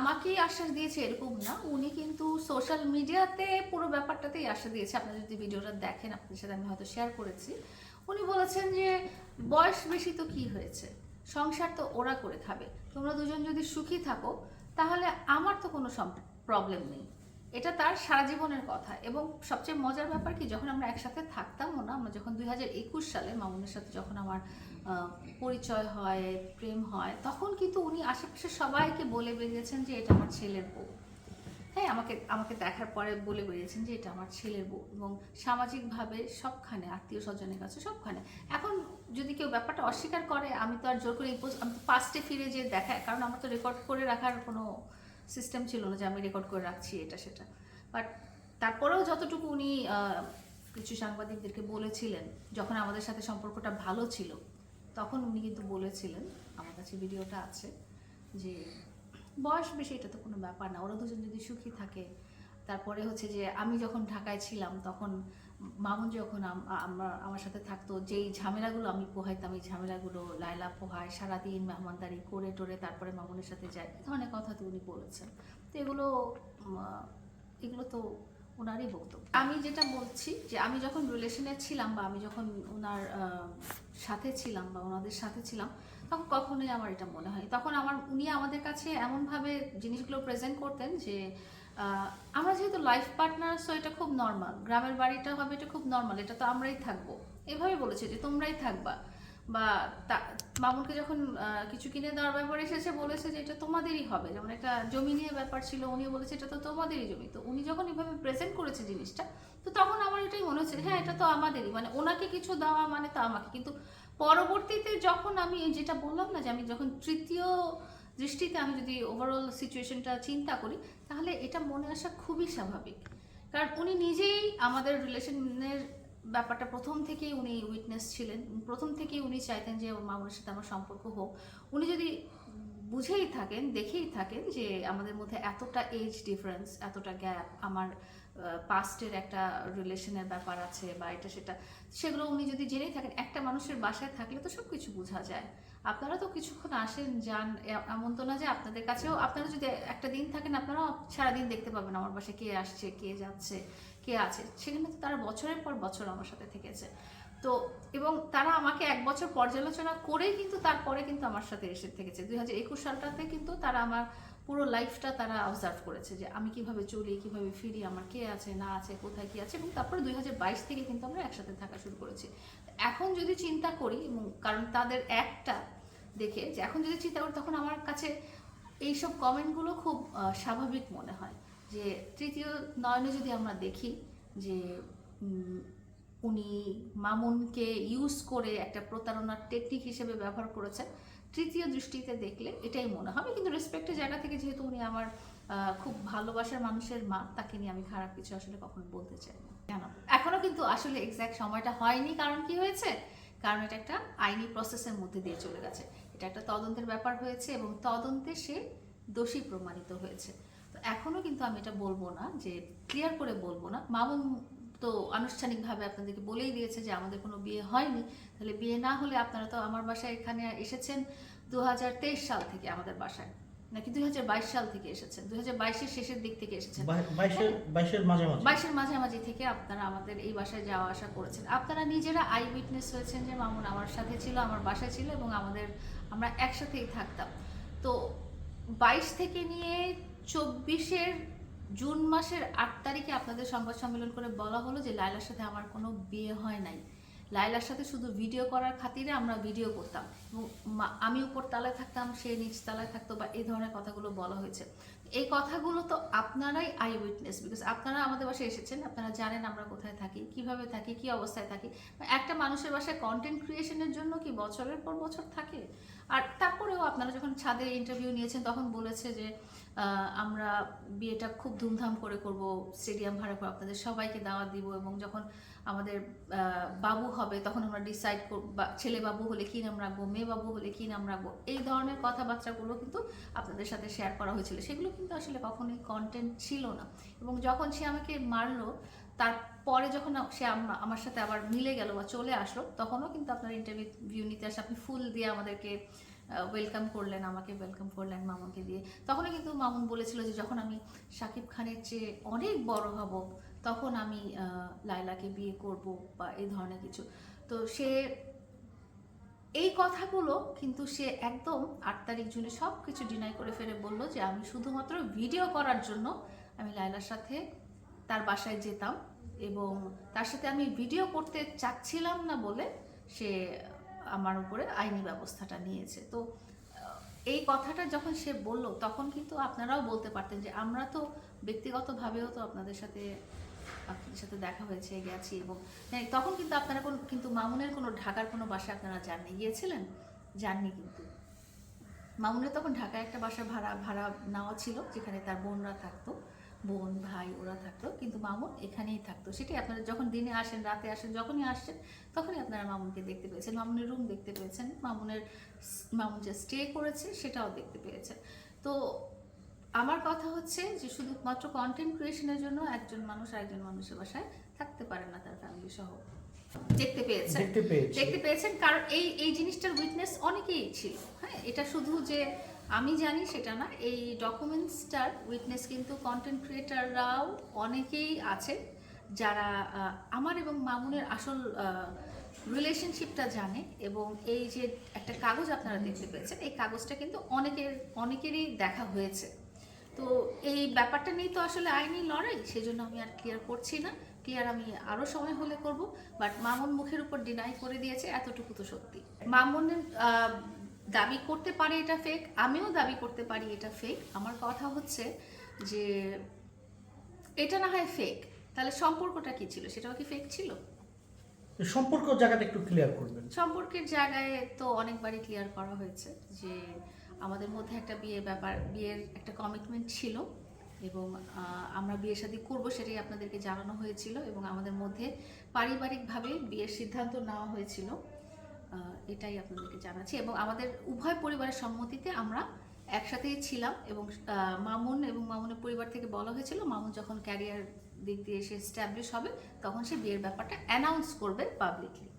আমাকেই আশ্বাস দিয়েছে এরকম না, উনি কিন্তু সোশ্যাল মিডিয়াতে পুরো ব্যাপারটাতেই আশ্বাস দিয়েছে। আপনারা যদি ভিডিওটা দেখেন, আপনাদের সাথে আমি হয়তো শেয়ার করেছি। উনি বলেছেন যে, বয়স বেশি তো কি হয়েছে? সংসার তো ওরা করে খাবে। তোমরা দুজন যদি সুখী থাকো, তাহলে আমার তো কোনো প্রবলেম নেই। এটা তার সারা জীবনের কথা। এবং সবচেয়ে মজার ব্যাপার কি, যখন আমরা একসাথে থাকতামও না, আমরা যখন দু হাজার একুশ সালে মামুনের সাথে যখন আমার পরিচয় হয়, প্রেম হয়, তখন কিন্তু উনি আশেপাশে সবাইকে বলে বেরিয়েছেন যে, এটা আমার ছেলের বউ। হ্যাঁ আমাকে আমাকে দেখার পরে বলে বেরিয়েছেন যে, এটা আমার ছেলের বউ। এবং সামাজিকভাবে সবখানে, আত্মীয় স্বজনের কাছে সবখানে। এখন যদি কেউ ব্যাপারটা অস্বীকার করে, আমি তো আর জোর করে আমি তো পাস্টে ফিরে যে দেখায় কারণ আমার তো রেকর্ড করে রাখার কোনো সিস্টেম ছিল না যে আমি রেকর্ড করে রাখছি এটা, সেটা। বাট তারপরেও যতটুকু উনি কিছু সাংবাদিকদেরকে বলেছিলেন, যখন আমাদের সাথে সম্পর্কটা ভালো ছিল, তখন উনি কিন্তু বলেছিলেন, আমার কাছে ভিডিওটা আছে, যে বয়স বেশি এটা তো কোনো ব্যাপার না, ওরা দুজন যদি সুখী থাকে, তারপরে হচ্ছে যে আমি যখন ঢাকায় ছিলাম, তখন মামুন যখন আম- আমার আমার সাথে থাকতো, যেই ঝামেলাগুলো আমি পোহাইতাম, এই ঝামেলাগুলো লাইলা পোহায়, সারাদিন মেহমানদারি করে টোরে তারপরে মামুনের সাথে যায়, এই ধরনের কথা তো উনি বলেছেন। তো এগুলো এগুলো তো ওনারই বক্তব্য। আমি যেটা বলছি যে, আমি যখন রিলেশনে ছিলাম বা আমি যখন ওনার সাথে ছিলাম বা ওনাদের সাথে ছিলাম, তখন কখনোই আমার এটা মনে হয় তখন আমার, উনি আমাদের কাছে এমনভাবে জিনিসগুলো প্রেজেন্ট করতেন যে আমরা যেহেতু লাইফ পার্টনার সো এটা খুব নর্মাল গ্রামের বাড়িটা হবে এটা খুব নর্মাল এটা তো আমরাই থাকব। এভাবে বলেছে যে তোমরাই থাকবা। বা তা- মামুনকে যখন কিছু কিনে দেওয়ার ব্যাপারে এসেছে, বলেছে যে এটা তোমাদেরই হবে। যেমন একটা জমি নিয়ে ব্যাপার ছিল, উনিও বলেছে এটা তো তোমাদেরই জমি। তো উনি যখন এভাবে প্রেজেন্ট করেছে জিনিসটা, তো তখন আমার এটাই মনে হচ্ছে হ্যাঁ এটা তো আমাদেরই। মানে ওনাকে কিছু দেওয়া মানে তো আমাকে। কিন্তু পরবর্তীতে যখন আমি যেটা বললাম না যে আমি যখন তৃতীয় দৃষ্টিতে আমি যদি ওভারঅল সিচুয়েশনটা চিন্তা করি, তাহলে এটা মনে আসা খুবই স্বাভাবিক। কারণ উনি নিজেই আমাদের রিলেশনের ব্যাপারটা প্রথম থেকেই উনি উইটনেস ছিলেন। প্রথম থেকেই উনি চাইতেন যে ওর মামুনের সাথে আমার সম্পর্ক হোক। উনি যদি বুঝেই থাকেন, দেখেই থাকেন যে আমাদের মধ্যে এতটা এজ ডিফারেন্স এতটা গ্যাপ আমার পাস্টের একটা রিলেশনের ব্যাপার আছে বা এটা সেটা, সেগুলো উনি যদি জেনেই থাকেন, একটা মানুষের বাসায় থাকলে তো সব কিছু বোঝা যায়। আপনারা তো কিছুক্ষণ আসেন, যান এমন তো না যে আপনাদের কাছেও, আপনারা যদি একটা দিন থাকেন, আপনারাও সারাদিন দেখতে পাবেন আমার বাসায় কে আসছে, কে যাচ্ছে, কে আছে। সেখানে তো তারা বছরের পর বছর আমার সাথে থেকেছে। তো, এবং তারা আমাকে এক বছর পর্যালোচনা করেই কিন্তু তারপরে কিন্তু আমার সাথে এসে থেকেছে। দুই হাজার একুশ সালটাতে কিন্তু তারা আমার পুরো লাইফটা তারা অবজার্ভ করেছে যে আমি কীভাবে চলি, কীভাবে ফিরি, আমার কে আছে, না আছে, কোথায় কি আছে, এবং তারপরে দুই হাজার বাইশ থেকে কিন্তু আমরা একসাথে থাকা শুরু করেছি। এখন যদি চিন্তা করি, এবং কারণ তাদের একটা দেখে যে এখন যদি চিন্তা করি, তখন আমার কাছে এইসব কমেন্টগুলো খুব স্বাভাবিক মনে হয়। যে তৃতীয় নয়নে যদি আমরা দেখি যে উনি মামুনকে ইউজ করে একটা প্রতারণার টেকনিক হিসেবে ব্যবহার করেছেন তৃতীয় দৃষ্টিতে দেখলে এটাই মনে হবে। কিন্তু রেসপেক্টের জায়গা থেকে যেহেতু উনি আমার খুব ভালোবাসার মানুষের মা, তাকে নিয়ে আমি খারাপ কিছু আসলে কখনো বলতে চাই না। কেন? এখনও কিন্তু আসলে এক্স্যাক্ট সময়টা হয়নি। কারণ কি হয়েছে? কারণ এটা একটা আইনি প্রসেসের মধ্যে দিয়ে চলে গেছে। এটা একটা তদন্তের ব্যাপার হয়েছে এবং তদন্তে সে দোষী প্রমাণিত হয়েছে। তো এখনও কিন্তু আমি এটা বলব না যে ক্লিয়ার করে বলব না। মামুন তো আনুষ্ঠানিকভাবে আপনাদেরকে বলেই দিয়েছে যে আমাদের কোনো বিয়ে হয়নি। তাহলে বিয়ে না হলে আপনারা তো আমার বাসায় এখানে এসেছেন দুহাজার তেইশ সাল থেকে আমাদের বাসায়। নাকি দুই সাল থেকে এসেছেন দুই বাইশের শেষের দিক থেকে এসেছেন। বাইশের মাঝামাঝি। বাইশের মাঝামাঝি থেকে আপনারা আমাদের এই বাসায় যাওয়া আসা করেছেন। আপনারা নিজেরা আই উইটনেস হয়েছেন যে মামুন আমার সাথে ছিল আমার বাসায় ছিল এবং আমাদের আমরা একসাথেই থাকতাম। তো বাইশ থেকে নিয়ে চব্বিশের জুন মাসের আট তারিখে আপনাদের সংবাদ সম্মেলন করে বলা হলো যে লাইলার সাথে আমার কোনো বিয়ে হয় নাই। লাইলার সাথে শুধু ভিডিও করার খাতিরে আমরা ভিডিও করতাম। এবং আমি উপর তালায় থাকতাম, সে নিচ তালায় থাকতো বা এই ধরনের কথাগুলো বলা হয়েছে। এই কথাগুলো তো আপনারাই আই উইটনেস বিকজ আপনারা আমাদের বাসায় এসেছেন, আপনারা জানেন আমরা কোথায় থাকি, কীভাবে থাকি, কি অবস্থায় থাকি। একটা মানুষের বাসায় কন্টেন্ট ক্রিয়েশনের জন্য কি বছরের পর বছর থাকে? আর তারপরেও আপনারা যখন ছাদে ইন্টারভিউ নিয়েছেন, তখন বলেছে যে আমরা বিয়েটা খুব ধুমধাম করে করব স্টেডিয়াম ভাড়া করে আপনাদের সবাইকে দাওয়াত দিব, এবং যখন আমাদের বাবু হবে, তখন আমরা ডিসাইড করব ছেলে বাবু হলে কি নাম রাখব, মেয়ে বাবু হলে কি নাম রাখব, এই ধরনের কথাবার্তাগুলো কিন্তু আপনাদের সাথে শেয়ার করা হয়েছিল। সেগুলো কিন্তু আসলে কখনোই কন্টেন্ট ছিল না। এবং যখন সে আমাকে মারলো তারপরে যখন সে আম- আমার সাথে আবার মিলে গেল বা চলে আসলো তখনও কিন্তু আপনার ইন্টারভিউ নিতে আসে। আপনি ফুল দিয়ে আমাদেরকে ওয়েলকাম করলেন আমাকে ওয়েলকাম করলেন মামুনকে দিয়ে। তখনও কিন্তু মামুন বলেছিল যে যখন আমি শাকিব খানের চেয়ে অনেক বড় হব তখন আমি আহ, লায়লাকে বিয়ে করব বা এই ধরনের কিছু। তো সে এই কথাগুলো কিন্তু সে একদম আট তারিখ জুনে সব কিছু ডিনাই করে ফেলে বলল যে আমি শুধুমাত্র ভিডিও করার জন্য আমি লায়লার সাথে তার বাসায় যেতাম এবং তার সাথে আমি ভিডিও করতে চাচ্ছিলাম না বলে সে আমার উপরে আইনি ব্যবস্থাটা নিয়েছে। তো এই কথাটা যখন সে বলল তখন কিন্তু আপনারাও বলতে পারতেন যে আমরা তো ব্যক্তিগতভাবেও তো আপনাদের সাথে আপনাদের সাথে দেখা হয়েছে গেছি এবং হ্যাঁ, তখন কিন্তু আপনারা কোন কিন্তু মামুনের কোনো ঢাকার কোনো বাসা আপনারা যাননি গিয়েছিলেন? যাননি কিন্তু। মামুনের তখন ঢাকায় একটা বাসা ভাড়া ভাড়া নেওয়া ছিল যেখানে তার বোনরা থাকতো বোন ভাই ওরা থাকতো কিন্তু মামুন এখানেই থাকতো। সেটাই আপনারা যখন দিনে আসেন রাতে আসেন যখনই আসছেন তখনই আপনারা মামুনকে দেখতে পেয়েছেন মামুনের রুম দেখতে পেয়েছেন মামুনের মামুন যে স্টে করেছে সেটাও দেখতে পেয়েছেন। তো কথা হচ্ছে যে শুধুমাত্র কন্টেন্ট ক্রিয়েশনের জন্য একজন মানুষ আরেকজন মানুষের বাসায় থাকতে পারে না তার ফ্যামিলি সহ। দেখতে পেয়েছেন? দেখতে পেয়েছি। দেখতে পেয়েছেন? কারণ এই এই জিনিসটার উইটনেস অনেকেই ছিল হ্যাঁ? এটা শুধু যে আমি জানি সেটা না এই ডকুমেন্টসটার উইটনেস কিন্তু কন্টেন্ট ক্রিয়েটাররাও অনেকেই আছে যারা আমার এবং মামুনের আসল রিলেশনশিপটা জানে এবং এই যে একটা কাগজ আপনারা দেখতে পেয়েছেন এই কাগজটা কিন্তু অনেকের অনেকেরই দেখা হয়েছে। তো এই ব্যাপারটা নিয়ে তো আসলে আইনি লড়াই সেজন্য আমি আর ক্লিয়ার করছি না। ক্লিয়ার আমি আরও সময় হলে করব বাট মামুন মুখের উপর ডিনাই করে দিয়েছে এতটুকু তো সত্যি। মামুন আহ, দাবি করতে পারে এটা ফেক আমিও দাবি করতে পারি এটা ফেক আমার কথা হচ্ছে যে এটা না হয় ফেক তাহলে সম্পর্কটা কি ছিল? সেটাও কি ফেক ছিল? সম্পর্ক জায়গাটা একটু ক্লিয়ার করবেন। সম্পর্কের জায়গায় তো অনেকবারই ক্লিয়ার করা হয়েছে যে আমাদের মধ্যে একটা বিয়ের ব্যাপার, বিয়ের একটা কমিটমেন্ট ছিল এবং আমরা বিয়ে শাদী করব সেটাই আপনাদেরকে জানানো হয়েছিল এবং আমাদের মধ্যে পারিবারিকভাবে বিয়ের সিদ্ধান্ত নেওয়া হয়েছিল এটাই আপনাদেরকে জানাচ্ছি এবং আমাদের উভয় পরিবারের সম্মতিতে আমরা একসাথেই ছিলাম এবং মামুন এবং মামুনের পরিবার থেকে বলা হয়েছিল, মামুন যখন ক্যারিয়ার দিক দিয়ে সে স্ট্যাবলিশ হবে তখন সে বিয়ের ব্যাপারটা অ্যানাউন্স করবে পাবলিকলি